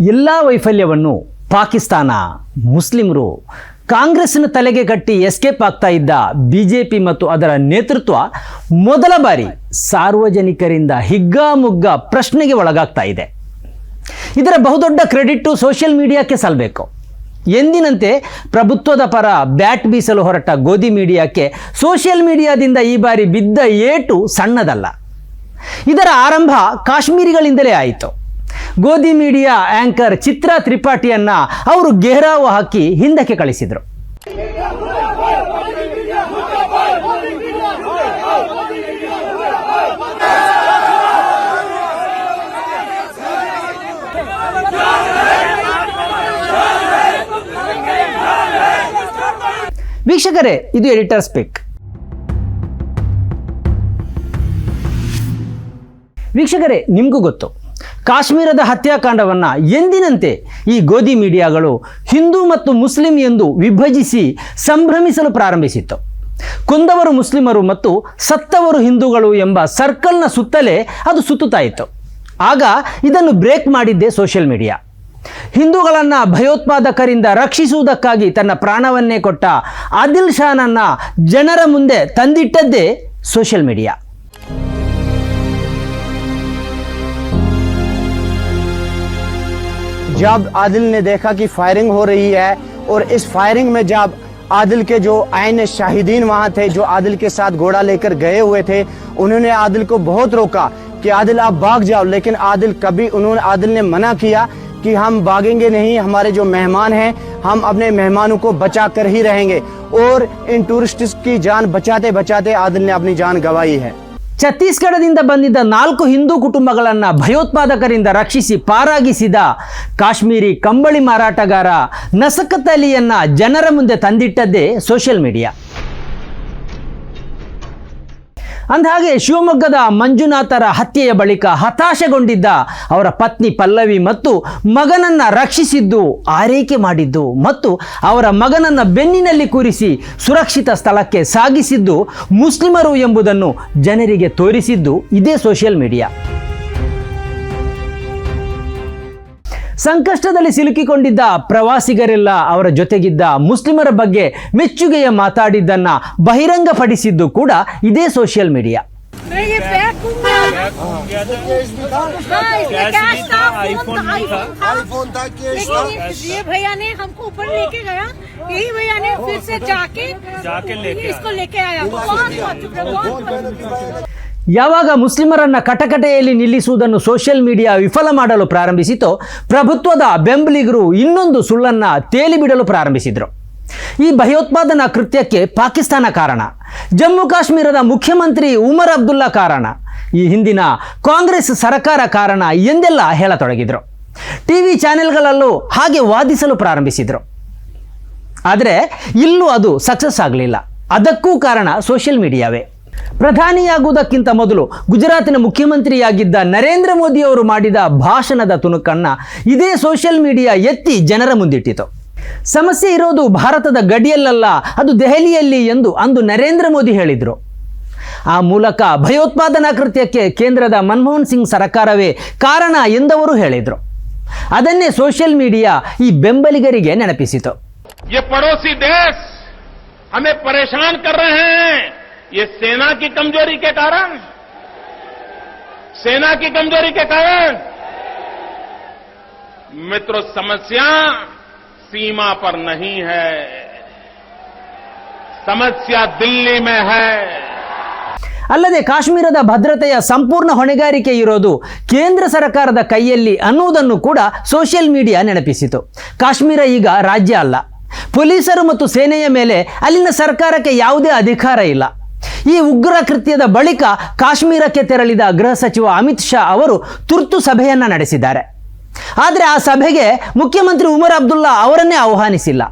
ಎಲ್ಲ ವೈಫಲ್ಯವನ್ನು ಪಾಕಿಸ್ತಾನ ಮುಸ್ಲಿಮರು ಕಾಂಗ್ರೆಸ್ನ ತಲೆಗೆ ಕಟ್ಟಿ ಎಸ್ಕೇಪ್ ಆಗ್ತಾ ಇದ್ದ ಬಿಜೆಪಿ ಮತ್ತು ಅದರ ನೇತೃತ್ವ ಮೊದಲ ಬಾರಿ ಸಾರ್ವಜನಿಕರಿಂದ ಹಿಗ್ಗಾಮುಗ್ಗ ಪ್ರಶ್ನೆಗೆ ಒಳಗಾಗ್ತಾ ಇದೆ. ಇದರ ಬಹುದೊಡ್ಡ ಕ್ರೆಡಿಟ್ಟು ಸೋಷಿಯಲ್ ಮೀಡಿಯಾಕ್ಕೆ ಸಲ್ಲಬೇಕು ಎಂದಿನಂತೆ ಪ್ರಭುತ್ವದ ಪರ ಬ್ಯಾಟ್ ಬೀಸಲು ಹೊರಟ ಗೋಧಿ ಮೀಡಿಯಾಕ್ಕೆ ಸೋಷಿಯಲ್ ಮೀಡಿಯಾದಿಂದ ಈ ಬಾರಿ ಬಿದ್ದ ಏಟು ಸಣ್ಣದಲ್ಲ. ಇದರ ಆರಂಭ ಕಾಶ್ಮೀರಿಗಳಿಂದಲೇ ಆಯಿತು. ಗೋಧಿ ಮೀಡಿಯಾ ಆಂಕರ್ ಚಿತ್ರಾ ತ್ರಿಪಾಠಿಯನ್ನ ಅವರು ಗೆಹರಾವು ಹಾಕಿ ಹಿಂದಕ್ಕೆ ಕಳಿಸಿದರು. ವೀಕ್ಷಕರೇ, ಇದು ಎಡಿಟರ್ ಸ್ಪೀಕ್ ವೀಕ್ಷಕರೇ, ನಿಮಗೂ ಗೊತ್ತು. ಕಾಶ್ಮೀರದ ಹತ್ಯಾಕಾಂಡವನ್ನು ಎಂದಿನಂತೆ ಈ ಗೋಧಿ ಮೀಡಿಯಾಗಳು ಹಿಂದೂ ಮತ್ತು ಮುಸ್ಲಿಂ ಎಂದು ವಿಭಜಿಸಿ ಸಂಭ್ರಮಿಸಲು ಪ್ರಾರಂಭಿಸಿತ್ತು. ಕೊಂದವರು ಮುಸ್ಲಿಮರು ಮತ್ತು ಸತ್ತವರು ಹಿಂದೂಗಳು ಎಂಬ ಸರ್ಕಲ್ನ ಸುತ್ತಲೇ ಅದು ಸುತ್ತುತ್ತಾ ಇತ್ತು. ಆಗ ಇದನ್ನು ಬ್ರೇಕ್ ಮಾಡಿದ್ದೇ ಸೋಷಿಯಲ್ ಮೀಡಿಯಾ. ಹಿಂದೂಗಳನ್ನು ಭಯೋತ್ಪಾದಕರಿಂದ ರಕ್ಷಿಸುವುದಕ್ಕಾಗಿ ತನ್ನ ಪ್ರಾಣವನ್ನೇ ಕೊಟ್ಟ ಆದಿಲ್ ಶಾನನ್ನು ಜನರ ಮುಂದೆ ತಂದಿಟ್ಟದ್ದೇ ಸೋಷಿಯಲ್ ಮೀಡಿಯಾ. जब आदिल ने देखा कि फायरिंग हो रही है, और इस फायरिंग में जब आदिल के जो आयन शाहिदीन वहाँ थे, जो आदिल के साथ घोड़ा लेकर गए हुए थे, उन्होंने आदिल को बहुत रोका कि आदिल, आप भाग जाओ। लेकिन आदिल कभी उन्होंने, आदिल ने मना किया कि हम भागेंगे नहीं, हमारे जो मेहमान हैं, हम अपने मेहमानों को बचा कर ही रहेंगे। और इन टूरिस्ट की जान बचाते बचाते आदिल ने अपनी जान गंवाई है। ಛತ್ತೀಸ್ಗಢದಿಂದ ಬಂದಿದ್ದ ನಾಲ್ಕು ಹಿಂದೂ ಕುಟುಂಬಗಳನ್ನು ಭಯೋತ್ಪಾದಕರಿಂದ ರಕ್ಷಿಸಿ ಪಾರಾಗಿಸಿದ ಕಾಶ್ಮೀರಿ ಕಂಬಳಿ ಮಾರಾಟಗಾರ ನಸಕತ್ ಜನರ ಮುಂದೆ ತಂದಿಟ್ಟದ್ದೇ ಸೋಷಿಯಲ್ ಮೀಡಿಯಾ ಅಂದಹಾಗೆ ಶಿವಮೊಗ್ಗದ ಮಂಜುನಾಥರ ಹತ್ಯೆಯ ಬಳಿಕ ಹತಾಶೆಗೊಂಡಿದ್ದ ಅವರ ಪತ್ನಿ ಪಲ್ಲವಿ ಮತ್ತು ಮಗನನ್ನ ರಕ್ಷಿಸಿದ್ದು ಆರೈಕೆ ಮಾಡಿದ್ದು ಮತ್ತು ಅವರ ಮಗನನ್ನ ಬೆನ್ನಿನಲ್ಲಿ ಕೂರಿಸಿ ಸುರಕ್ಷಿತ ಸ್ಥಳಕ್ಕೆ ಸಾಗಿಸಿದ್ದು ಮುಸ್ಲಿಮರು ಎಂಬುದನ್ನು ಜನರಿಗೆ ತೋರಿಸಿದ್ದು ಇದೇ ಸೋಷಿಯಲ್ ಮೀಡಿಯಾ. ಸಂಕಷ್ಟದಲ್ಲಿ ಸಿಲುಕಿಕೊಂಡಿದ್ದ ಪ್ರವಾಸಿಗರೆಲ್ಲ ಅವರ ಜೊತೆಗಿದ್ದ ಮುಸ್ಲಿಮರ ಬಗ್ಗೆ ಮೆಚ್ಚುಗೆಯ ಮಾತಾಡಿದ್ದನ್ನ ಬಹಿರಂಗಪಡಿಸಿದ್ದು ಕೂಡ ಇದೇ ಸೋಷಿಯಲ್ ಮೀಡಿಯಾ ಯಾವಾಗ ಮುಸ್ಲಿಮರನ್ನು ಕಟಕಟೆಯಲ್ಲಿ ನಿಲ್ಲಿಸುವುದನ್ನು ಸೋಷಿಯಲ್ ಮೀಡಿಯಾ ವಿಫಲ ಮಾಡಲು ಪ್ರಾರಂಭಿಸಿತೋ, ಪ್ರಭುತ್ವದ ಬೆಂಬಲಿಗರು ಇನ್ನೊಂದು ಸುಳ್ಳನ್ನು ತೇಲಿಬಿಡಲು ಪ್ರಾರಂಭಿಸಿದರು. ಈ ಭಯೋತ್ಪಾದನಾ ಕೃತ್ಯಕ್ಕೆ ಪಾಕಿಸ್ತಾನ ಕಾರಣ, ಜಮ್ಮು ಕಾಶ್ಮೀರದ ಮುಖ್ಯಮಂತ್ರಿ ಉಮರ್ ಅಬ್ದುಲ್ಲಾ ಕಾರಣ, ಈ ಹಿಂದಿನ ಕಾಂಗ್ರೆಸ್ ಸರ್ಕಾರ ಕಾರಣ ಎಂದೆಲ್ಲ ಹೇಳತೊಡಗಿದರು. ಟಿವಿ ಚಾನೆಲ್ಗಳಲ್ಲೂ ಹಾಗೆ ವಾದಿಸಲು ಪ್ರಾರಂಭಿಸಿದರು. ಆದರೆ ಇಲ್ಲೂ ಅದು ಸಕ್ಸಸ್ ಆಗಲಿಲ್ಲ. ಅದಕ್ಕೂ ಕಾರಣ ಸೋಷಿಯಲ್ ಮೀಡಿಯಾವೇ ಪ್ರಧಾನಿಯಾಗುವುದಕ್ಕಿಂತ ಮೊದಲು ಗುಜರಾತಿನ ಮುಖ್ಯಮಂತ್ರಿಯಾಗಿದ್ದ ನರೇಂದ್ರ ಮೋದಿ ಅವರು ಮಾಡಿದ ಭಾಷಣದ ತುಣುಕನ್ನ ಇದೇ ಸೋಷಿಯಲ್ ಮೀಡಿಯಾ ಎತ್ತಿ ಜನರ ಮುಂದಿಟ್ಟಿತು. ಸಮಸ್ಯೆ ಇರೋದು ಭಾರತದ ಗಡಿಯಲ್ಲಲ್ಲ, ಅದು ದೆಹಲಿಯಲ್ಲಿ ಎಂದು ಅಂದು ನರೇಂದ್ರ ಮೋದಿ ಹೇಳಿದರು. ಆ ಮೂಲಕ ಭಯೋತ್ಪಾದನಾ ಕೃತ್ಯಕ್ಕೆ ಕೇಂದ್ರದ ಮನಮೋಹನ್ ಸಿಂಗ್ ಸರ್ಕಾರವೇ ಕಾರಣ ಎಂದವರು ಹೇಳಿದರು. ಅದನ್ನೇ ಸೋಷಿಯಲ್ ಮೀಡಿಯಾ ಈ ಬೆಂಬಲಿಗರಿಗೆ ನೆನಪಿಸಿತು. ये पड़ोसी देश हमें परेशान कर रहे हैं ये सेना की कमजोरी के कारण सेना की कमजोरी के कारण मित्रों समस्या सीमा पर नहीं है समस्या दिल्ली में है ಅಲ್ಲದೆ ಕಾಶ್ಮೀರದ ಭದ್ರತೆಯ ಸಂಪೂರ್ಣ ಹೊಣೆಗಾರಿಕೆ ಇರೋದು ಕೇಂದ್ರ ಸರ್ಕಾರದ ಕೈಯಲ್ಲಿ ಅನ್ನುವುದನ್ನು ಕೂಡ ಸೋಷಿಯಲ್ ಮೀಡಿಯಾ ನೆನಪಿಸಿತು ಕಾಶ್ಮೀರ ಈಗ ರಾಜ್ಯ ಅಲ್ಲ ಪೊಲೀಸರು ಮತ್ತು ಸೇನೆಯ ಮೇಲೆ ಅಲ್ಲಿನ ಸರ್ಕಾರಕ್ಕೆ ಯಾವುದೇ ಅಧಿಕಾರ ಇಲ್ಲ ಈ ಉಗ್ರ ಕೃತ್ಯದ ಬಳಿಕ ಕಾಶ್ಮೀರಕ್ಕೆ ತೆರಳಿದ ಗೃಹ ಸಚಿವ ಅಮಿತ್ ಶಾ ಅವರು ತುರ್ತು ಸಭೆಯನ್ನ ನಡೆಸಿದ್ದಾರೆ. ಆದರೆ ಆ ಸಭೆಗೆ ಮುಖ್ಯಮಂತ್ರಿ ಉಮರ್ ಅಬ್ದುಲ್ಲಾ ಅವರನ್ನೇ ಆಹ್ವಾನಿಸಿಲ್ಲ.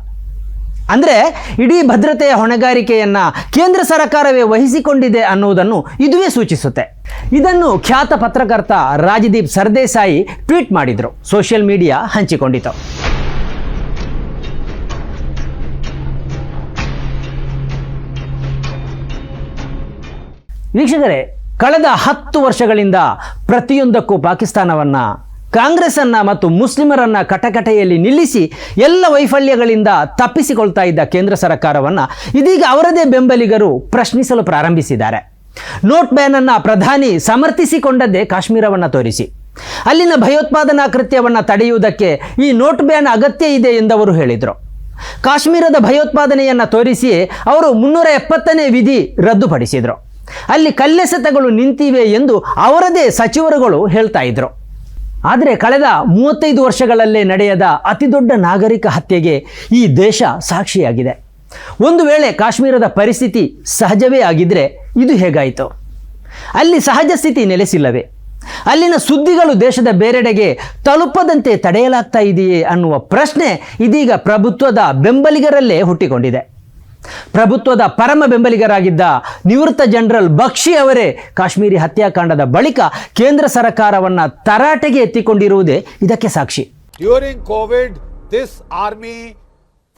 ಅಂದರೆ ಇಡೀ ಭದ್ರತೆಯ ಹೊಣೆಗಾರಿಕೆಯನ್ನ ಕೇಂದ್ರ ಸರ್ಕಾರವೇ ವಹಿಸಿಕೊಂಡಿದೆ ಅನ್ನುವುದನ್ನು ಇದುವೇ ಸೂಚಿಸುತ್ತೆ. ಇದನ್ನು ಖ್ಯಾತ ಪತ್ರಕರ್ತ ರಾಜದೀಪ್ ಸರ್ದೇಸಾಯಿ ಟ್ವೀಟ್ ಮಾಡಿದರು. ಸೋಷಿಯಲ್ ಮೀಡಿಯಾ ಹಂಚಿಕೊಂಡಿತು. ವೀಕ್ಷಕರೇ, ಕಳೆದ ಹತ್ತು ವರ್ಷಗಳಿಂದ ಪ್ರತಿಯೊಂದಕ್ಕೂ ಪಾಕಿಸ್ತಾನವನ್ನು, ಕಾಂಗ್ರೆಸ್ಸನ್ನು ಮತ್ತು ಮುಸ್ಲಿಮರನ್ನು ಕಟಕಟೆಯಲ್ಲಿ ನಿಲ್ಲಿಸಿ ಎಲ್ಲ ವೈಫಲ್ಯಗಳಿಂದ ತಪ್ಪಿಸಿಕೊಳ್ತಾ ಇದ್ದ ಕೇಂದ್ರ ಸರ್ಕಾರವನ್ನು ಇದೀಗ ಅವರದೇ ಬೆಂಬಲಿಗರು ಪ್ರಶ್ನಿಸಲು ಪ್ರಾರಂಭಿಸಿದ್ದಾರೆ. ನೋಟ್ ಬ್ಯಾನ್ ಅನ್ನ ಪ್ರಧಾನಿ ಸಮರ್ಥಿಸಿಕೊಂಡದ್ದೇ ಕಾಶ್ಮೀರವನ್ನು ತೋರಿಸಿ. ಅಲ್ಲಿನ ಭಯೋತ್ಪಾದನಾ ಕೃತ್ಯವನ್ನು ತಡೆಯುವುದಕ್ಕೆ ಈ ನೋಟ್ ಬ್ಯಾನ್ ಅಗತ್ಯ ಇದೆ ಎಂದವರು ಹೇಳಿದರು. ಕಾಶ್ಮೀರದ ಭಯೋತ್ಪಾದನೆಯನ್ನು ತೋರಿಸಿ ಅವರು ಮುನ್ನೂರ ಎಪ್ಪತ್ತನೇ ವಿಧಿ ರದ್ದುಪಡಿಸಿದರು. ಅಲ್ಲಿ ಕಲ್ಲೆಸೆತಗಳು ನಿಂತಿವೆ ಎಂದು ಅವರದೇ ಸಚಿವರುಗಳು ಹೇಳ್ತಾ ಇದ್ರು. ಆದರೆ ಕಳೆದ ಮೂವತ್ತೈದು ವರ್ಷಗಳಲ್ಲೇ ನಡೆಯದ ಅತಿದೊಡ್ಡ ನಾಗರಿಕ ಹತ್ಯೆಗೆ ಈ ದೇಶ ಸಾಕ್ಷಿಯಾಗಿದೆ. ಒಂದು ವೇಳೆ ಕಾಶ್ಮೀರದ ಪರಿಸ್ಥಿತಿ ಸಹಜವೇ ಆಗಿದ್ರೆ ಇದು ಹೇಗಾಯಿತು? ಅಲ್ಲಿ ಸಹಜ ಸ್ಥಿತಿ ನೆಲೆಸಿಲ್ಲವೇ? ಅಲ್ಲಿನ ಸುದ್ದಿಗಳು ದೇಶದ ಬೇರೆಡೆಗೆ ತಲುಪದಂತೆ ತಡೆಯಲಾಗ್ತಾ ಇದೆಯೇ ಅನ್ನುವ ಪ್ರಶ್ನೆ ಇದೀಗ ಪ್ರಭುತ್ವದ ಬೆಂಬಲಿಗರಲ್ಲೇ ಹುಟ್ಟಿಕೊಂಡಿದೆ. ಪ್ರಭುತ್ವದ ಪರಮ ಬೆಂಬಲಿಗರಾಗಿದ್ದ ನಿವೃತ್ತ ಜನರಲ್ ಬಕ್ಷಿ ಅವರೇ ಕಾಶ್ಮೀರಿ ಹತ್ಯಾಕಾಂಡದ ಬಳಿಕ ಕೇಂದ್ರ ಸರ್ಕಾರವನ್ನು ತರಾಟೆಗೆ ಎತ್ತಿಕೊಂಡಿರುವುದೇ ಇದಕ್ಕೆ ಸಾಕ್ಷಿ during Covid this army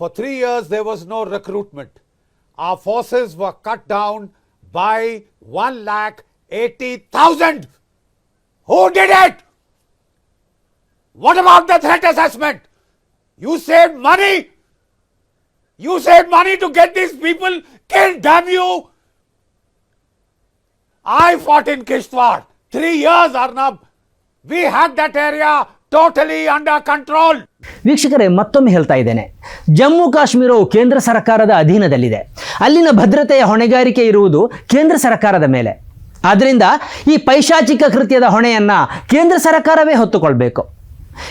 for three years they was no no ಆ forces forces were cut down by 1 lakh 80,000. Who did it? What about the threat assessment? You saved money. You saved money to get these people killed, damn you. I fought in Kishtwar. Three years, Arnab. We had that area totally under control. ವೀಕ್ಷಕರೇ ಮತ್ತೊಮ್ಮೆ ಹೇಳ್ತಾ ಇದ್ದೇನೆ ಜಮ್ಮು ಕಾಶ್ಮೀರವು ಕೇಂದ್ರ ಸರ್ಕಾರದ ಅಧೀನದಲ್ಲಿದೆ ಅಲ್ಲಿನ ಭದ್ರತೆಯ ಹೊಣೆಗಾರಿಕೆ ಇರುವುದು ಕೇಂದ್ರ ಸರ್ಕಾರದ ಮೇಲೆ ಆದ್ದರಿಂದ ಈ ಪೈಶಾಚಿಕ ಕೃತ್ಯದ ಹೊಣೆಯನ್ನು ಕೇಂದ್ರ ಸರ್ಕಾರವೇ ಹೊತ್ತುಕೊಳ್ಬೇಕು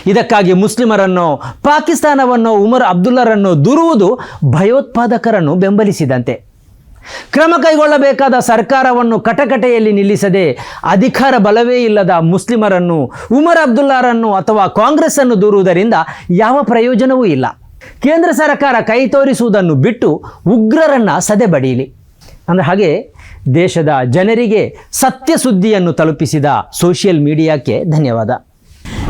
ಇದಕ್ಕಾಗಿ ಮುಸ್ಲಿಮರನ್ನು, ಪಾಕಿಸ್ತಾನವನ್ನು, ಉಮರ್ ಅಬ್ದುಲ್ಲರನ್ನು ದೂರುವುದು ಭಯೋತ್ಪಾದಕರನ್ನು ಬೆಂಬಲಿಸಿದಂತೆ. ಕ್ರಮ ಕೈಗೊಳ್ಳಬೇಕಾದ ಸರ್ಕಾರವನ್ನು ಕಟಕಟೆಯಲ್ಲಿ ನಿಲ್ಲಿಸದೆ ಅಧಿಕಾರ ಬಲವೇ ಇಲ್ಲದ ಮುಸ್ಲಿಮರನ್ನು, ಉಮರ್ ಅಬ್ದುಲ್ಲಾರನ್ನು ಅಥವಾ ಕಾಂಗ್ರೆಸ್ ಅನ್ನು ದೂರುವುದರಿಂದ ಯಾವ ಪ್ರಯೋಜನವೂ ಇಲ್ಲ. ಕೇಂದ್ರ ಸರ್ಕಾರ ಕೈ ತೋರಿಸುವುದನ್ನು ಬಿಟ್ಟು ಉಗ್ರರನ್ನ ಸದೆ ಬಡಿಯಲಿ ಅಂದರೆ ಹಾಗೆ ದೇಶದ ಜನರಿಗೆ ಸತ್ಯ ಸುದ್ದಿಯನ್ನು ತಲುಪಿಸಿದ ಸೋಷಿಯಲ್ ಮೀಡಿಯಾಕ್ಕೆ ಧನ್ಯವಾದ.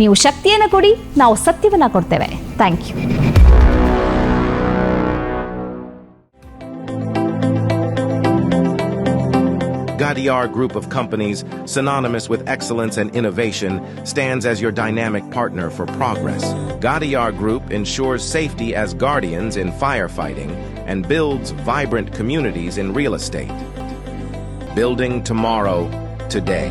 ನೀವು ಶಕ್ತಿಯನ್ನು ಕೊಡಿ ನಾವು ಸತ್ಯವನ್ನ ಕೊಡ್ತೇವೆ thank you Gadiar Group of Companies, synonymous with excellence and innovation, stands as your dynamic partner for progress. Gadiar Group ensures safety as guardians in firefighting and builds vibrant communities in real estate. Building tomorrow, today.